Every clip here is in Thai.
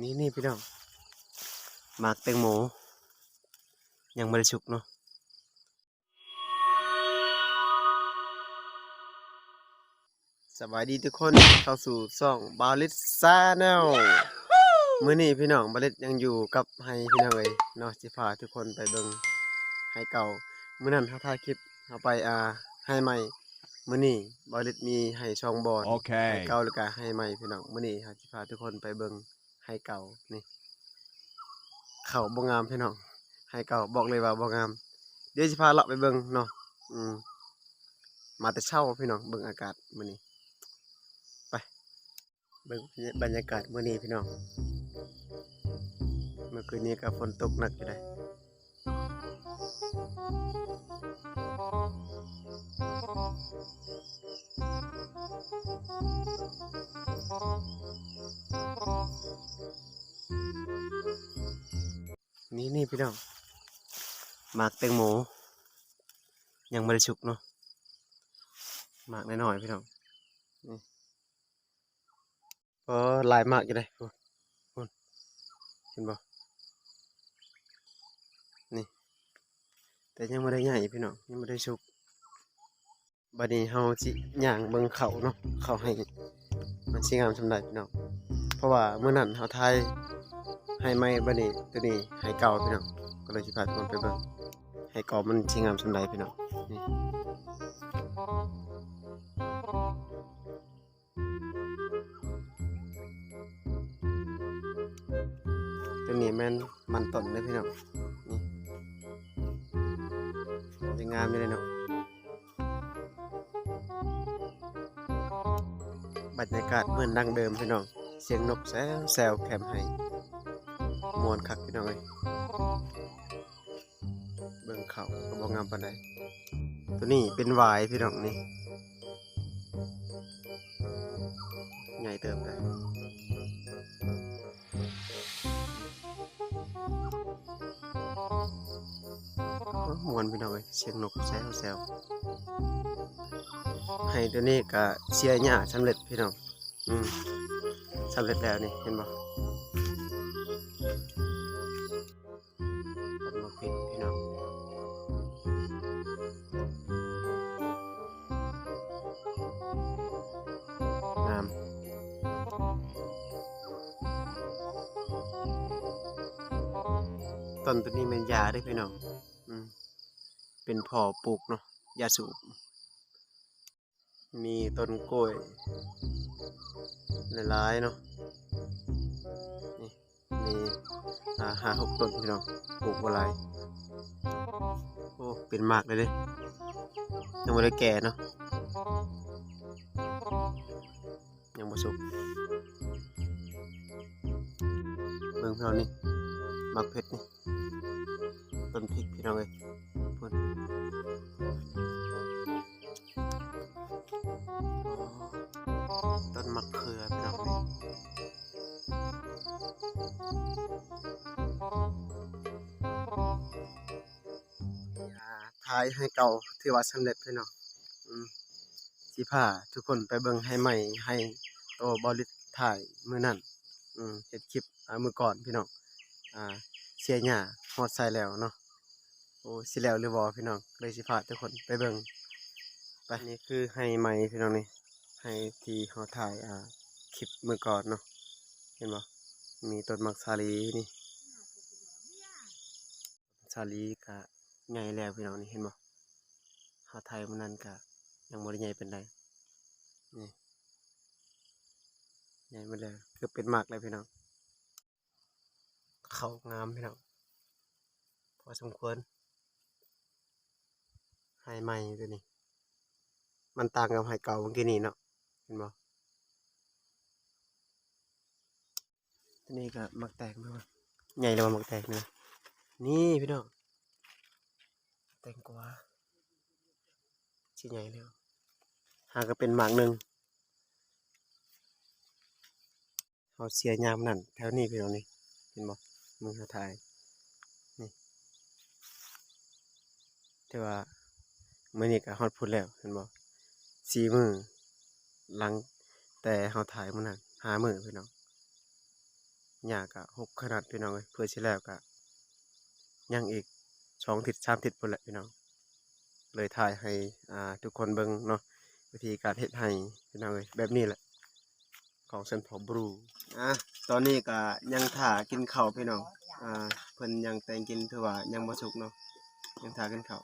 นี่นี่พี่น้องหมากแตงโมยังไม่ได้สุกเนาะสบายดีทุกคนเข้าสู่ช่องบาลิสซาแนลมื้อนี้พี่น้องบาลิสยังอยู่กับไฮพี่น้องเอ้ยเนาะสิพาทุกคนไปเบิ่งไฮเก่ามื้อนั้นเฮาถ่ายคลิปเฮาไปอ่าไฮใหม่มื้อนี้บาลิสมีไฮช่องบอดให้ Okay. เก่าแล้วก็ให้ใหม่พี่น้องมื้อนี้ครับสิพาทุกคนไปเบิ่ง ให้เก่านี่ เขาบ่งามพี่น้องให้เก่าบอกเลยว่าบ่งาม เดี๋ยวสิพาเลาะไปเบิ่งเนาะอืมมาแต่เช้าพี่น้องเบิ่งอากาศมื้อนี้ไปเบิ่งบรรยากาศมื้อนี้พี่น้องเมื่อคืนนี้ก็ฝนตกหนักอยู่ได้ นี่นี่พี่น้องหมากแตงโมยังบ่ได้สุกเนาะหมากน้อยๆพี่น้องนี่ก็หลายหมากอยู่ได้พุ่นพุ่นเห็นบ่นี่ แต่ยังบ่ได้ใหญ่พี่น้องยังบ่ได้สุกบัดนี้เฮาสิย่างเบิ่งเขาเนาะเขาให้ มันสิงามสำใดพี่น้อง เพราะว่าเมื้อนั้นเฮาถ่ายให้ใหม่บัดนี้ตัวนี้ให้เก่าพี่น้องก็เลยสิพาทุกคนไปเบิ่งให้เก่ามันสิงามสำใดพี่น้องนี่ตัวนี้แม่นมันต้นเด้พี่น้องนี่จะงามอยู่เลยเนาะบรรยากาศเหมือนดังเดิมพี่น้อง เสียงนกแซวแซวแคมให้มวนคักพี่น้องเอ้ยเบิ่งเขาก็บ่งามปานใดตัวนี้เป็นวายพี่น้องนี่ใหญ่เติบได้มวนพี่น้องเอ้ยเสียงนกแซวแซวให้ตัวนี้ก็เสียหญ้าสำเร็จพี่น้องอืม สำเร็จแล้วนี่เห็นบ่ต้นมะพริกพี่น้องงามต้นตัวนี้เป็นยาเด้วยพี่น้องเป็นพอปลูกเนาะยาสูบมีต้นกล้วย หลายๆเนาะนี่มีอาหาหกต้นพี่น้องปลูกอะไรโอ้เป็นมากเลยเด้ยังไม่ได้แก่เนาะยังบ่สุกเบิ่งพี่น้องนี่มักเพชรนี่ต้นพริกพี่น้องเอ้ยพุ่นอ๋อ ต้นมะเขือพี่น้องนี่ท้ายให้เก่าถือว่าสำเร็จพี่น้องอืมสิพาทุกคนไปเบิ่งให้ใหม่ให้โตบริษถ่ายมือนั้นเฮ็ดคลิปมือก่อนพี่น้องเสียหญ้าฮอดใส่แล้วเนาะโอ้สิแล้วหรือบ่พี่น้องเลยสิพาทุกคนไปเบิ่งไปนี่คือให้ใหม่พี่น้องนี่ ให้ที่เฮาถ่ายอ่าคลิปมื้อก่อนเนาะเห็นบ่มีต้นมักสาลีนี่สาลีก็ใหญ่แล้วพี่น้องนี่เห็นบ่เฮาถ่ายมื้อนั้นก็ยังบ่ได้ใหญ่ปานใดนี่ใหญ่มดแล้วคือเป็นมากเลยพี่น้องเขางามพี่น้องพอสมควรไฮใหม่ตัวนี้ มันต่างกับไฮเก่าเมื่อกี้นี่เนาะ ห็นบ่ตัวนี้ก็มักแตกไหมวะใหญ่เลยว่ามักแตกเนะนี่พี่น้องแตงกวาชิ้นใหญ่แล้วหาก็เป็นหมากหนึ่งเขาเสียยามนั่นแถวนี้พี่น้องนี่เห็นบ่มึงหาถ่ายนี่แต่ว่ามื่อนี้ก็ฮอดพุ่นแล้วเห็นบ่สี่มือ หลังแต่เฮาถ่ายมื้อนั้นห้ามือพี่น้องหญ้าก็หกขนาดพี่น้องเอ้ยเพื่อสิแล้วก็ยังอีกสองทิศสามทิศพุ่นแหละพี่น้อง เลยถ่ายให้อ่าทุกคนเบิ่งเนาะวิธีการเฮ็ดให้พี่น้องเอ้ยแบบนี้แหละของเซนพอบรูอะตอนนี้ก็ยังถ่ากินข้าวพี่น้องอ่าเพิ่นยังแต่งกินถือว่ายังบ่สุกเนาะยังถ่ากินข้าว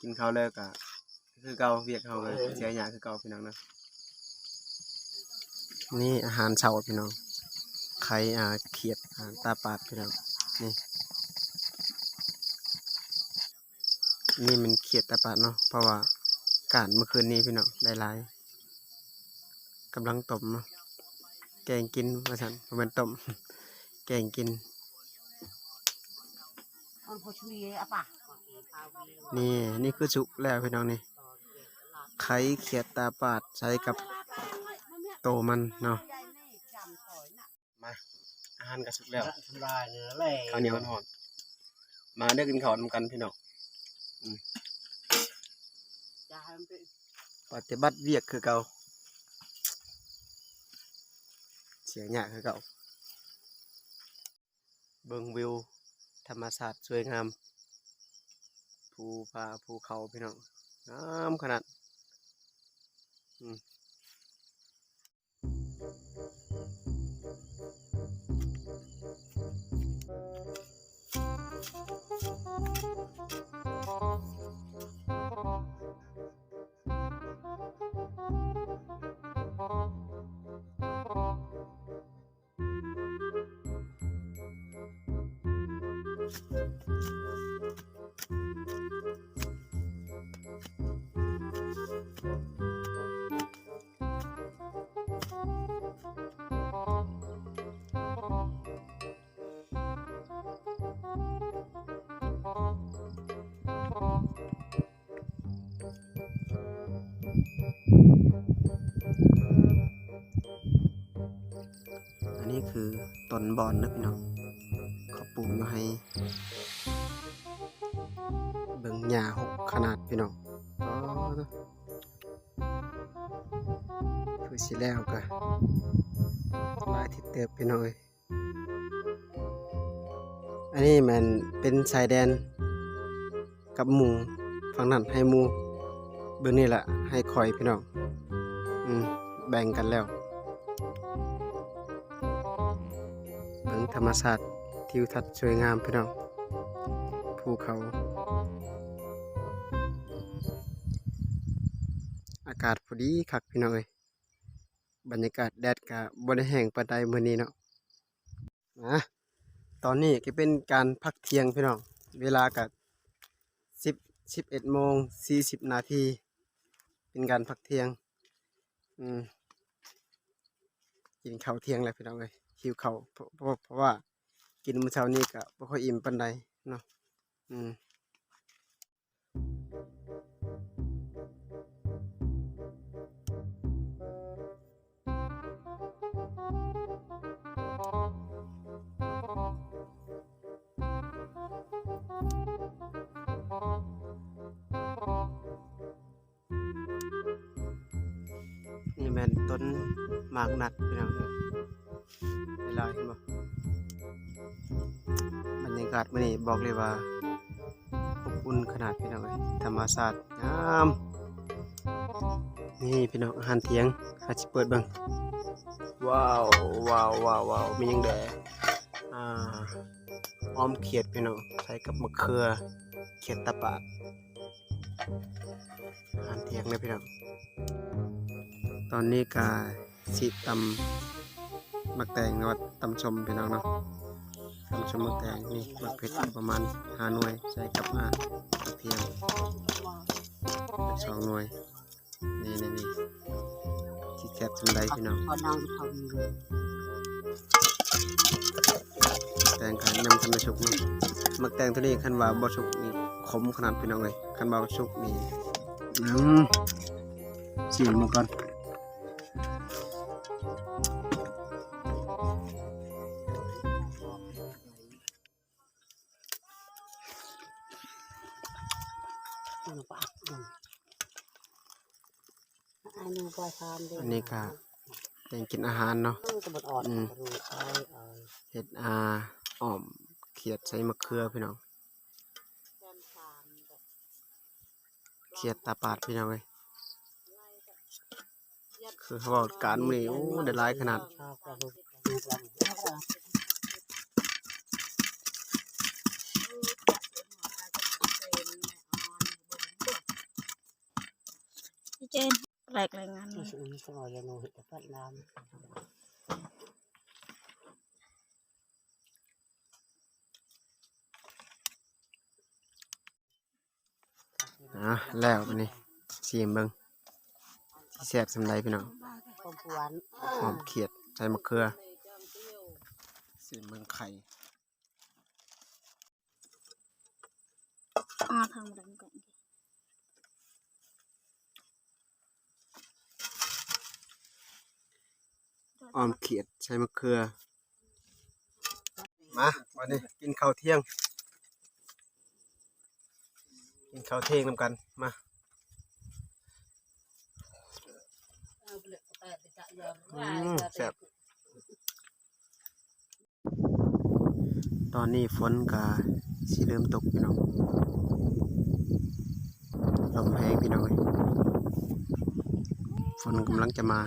กินข้าวแล้วก็คือเก่าเวียกเฮาเลยเสียหยาคือเก่าพี่น้องเนาะ นี่อาหารเช้าพี่น้องไข่อ่าเขียดอ่าตาปาดพี่น้องนี่นี่มันเขียดตาปาดเนาะเพราะว่าการเมื่อคืนนี้พี่น้องได้หลายกำลังต้มเนาะแกงกินว่าสันบ่แมันต้มแกงกิน Con phố chui apa? นี่นี่คือสุกแล้วพี่น้องนี่ไข่เขียดตาปาดใช้กับ โตมันเนาะมาอาหารก็สุกแล้วทำลายเนื้อเลยข้าวเหนียวหอมมาเด้อกินข้าวนำกันพี่น้องจะให้มันเป็นปฏิบัติเวียกคือเก่าเสียหยาคือเก่าเบิ่งวิว ธรรมศาสตร์สวยงามภูผาภูเขาพี่น้องงามขนาด อืม อั นบอนนะพี่น้องเขาปลูกมาให้ เบิ่งหญ้าหกขนาดพี่น้องคือสิแล้วกะลายทิศเติบพี่น้องเอ้ยอันนี้มันเป็นชายแดนกับหมู่ฝั่งนั้นให้หมู่เบิ่งนี่แหละให้คอยพี่น้อง อืม แบ่งกันแล้ว รรมชาติทิวทัศน์สวยงามพี่น้องภูเขา อากาศพอดีคักพี่น้องเอ้ยบรรยากาศแดดกะบ่ได้แห้งปานใดมือนี้เนาะนะตอนนี้ก็เป็นการพักเที่ยงพี่น้องเวลาก็10 11โมง40นาทีเป็นการพักเที่ยงอืมกินข้าวเที่ยงแล้วพี่น้องเอ้ย หิวข้าเพราะเพราะเพราะว่ากินมื้อเช้านี้ก็บ่ค่อยอิ่มปานใดเนาะอืมนี่แม่นต้นหมากนัดพี่น้อง เอ้ยเวลาเห็นบ่บรรยากาศมื้อนี้บอกเลยว่าอบอุ่นขนาดพี่น้องเอ้ยธรรมชาติงามนี่พี่น้องอาหารเที่ยงหาสิเปิดบิ่งว้าวว้าวว้าวว้าวมียังแดอ่าอ้อมเขียดพี่น้องใส่กับมะเขือเขียดตะปาดอาหารเที่ยงเลยพี่น้องตอนนี้ก็สิตำ มักแตงเนาะตำชมพี่น้องเนาะตำชมมักแตงนี่มักเผ็ดประมาณห้าหน่วยใส่กับอ่ากระเทียมสองหน่วยนี่นี่นี่สิแซ่บจำได้พี่น้องแตงกันนำทำให้สุกเนาะมักแตงตัวนี้คันว่าบ่สุกนี่ขมขนาดพี่น้องเลยคันว่าสุกนี่อืมชิมมาก่อน อันนี้ก็อักอันนี้ก็ทำด้วยอันนี้ก็แต่งกินอาหารเนาะเออตะบดอ่อนอืมรู้เอ้ยเอ้ยเห็ดอาอ้อมเขียดใส่มะเขือพี่น้องเขียดตาปาดพี่น้องเอ้ยคือเขาบอกการมื้อนี้โอ้ได้หลายขนาด ชอบกระดูกดูกลำ พี่เจนแหลกรายงาน นี่สิสมอยานูเห็ดพัดน้ำ อะแล้ว บัดนี้ชิมเบิ่งสิแซ่บสำใดพี่น้องต้มปวนหอมเขียดใส่มะเขือชิมเบิ่งไข่อ่าทำรังก่อน อ้อมเขียดใส่มะเขือ มาวันนี้กินข้าวเที่ยง กินข้าวเที่ยงนำกัน มาอืมแซ่บตอนนี้ฝนก็สิเริ่มตกพี่น้องลมแห้งพี่น้องเอ้ยฝนกำลังจะมา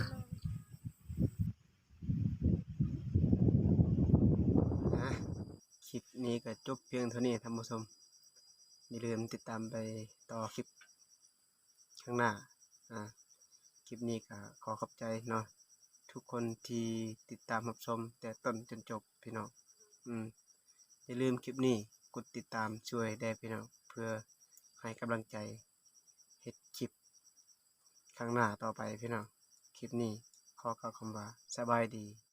นะคลิป นี้ก็จบเพียงเท่านี้ท่านผู้ชมอย่าลืมติดตามไปต่อคลิปข้างหน้าอ่าคลิปนี้ก็ขอขอบใจเนาะทุกคนที่ติดตามรับชม แต่ต้นจนจบพี่น้องอืมอย่าลืมคลิปนี้กดติดตามช่วยได้พี่น้องเพื่อให้กำลังใจเฮ็ดคลิปข้างหน้าต่อไปพี่น้องคลิปนี้ขอกล่าวคำว่าสบายดี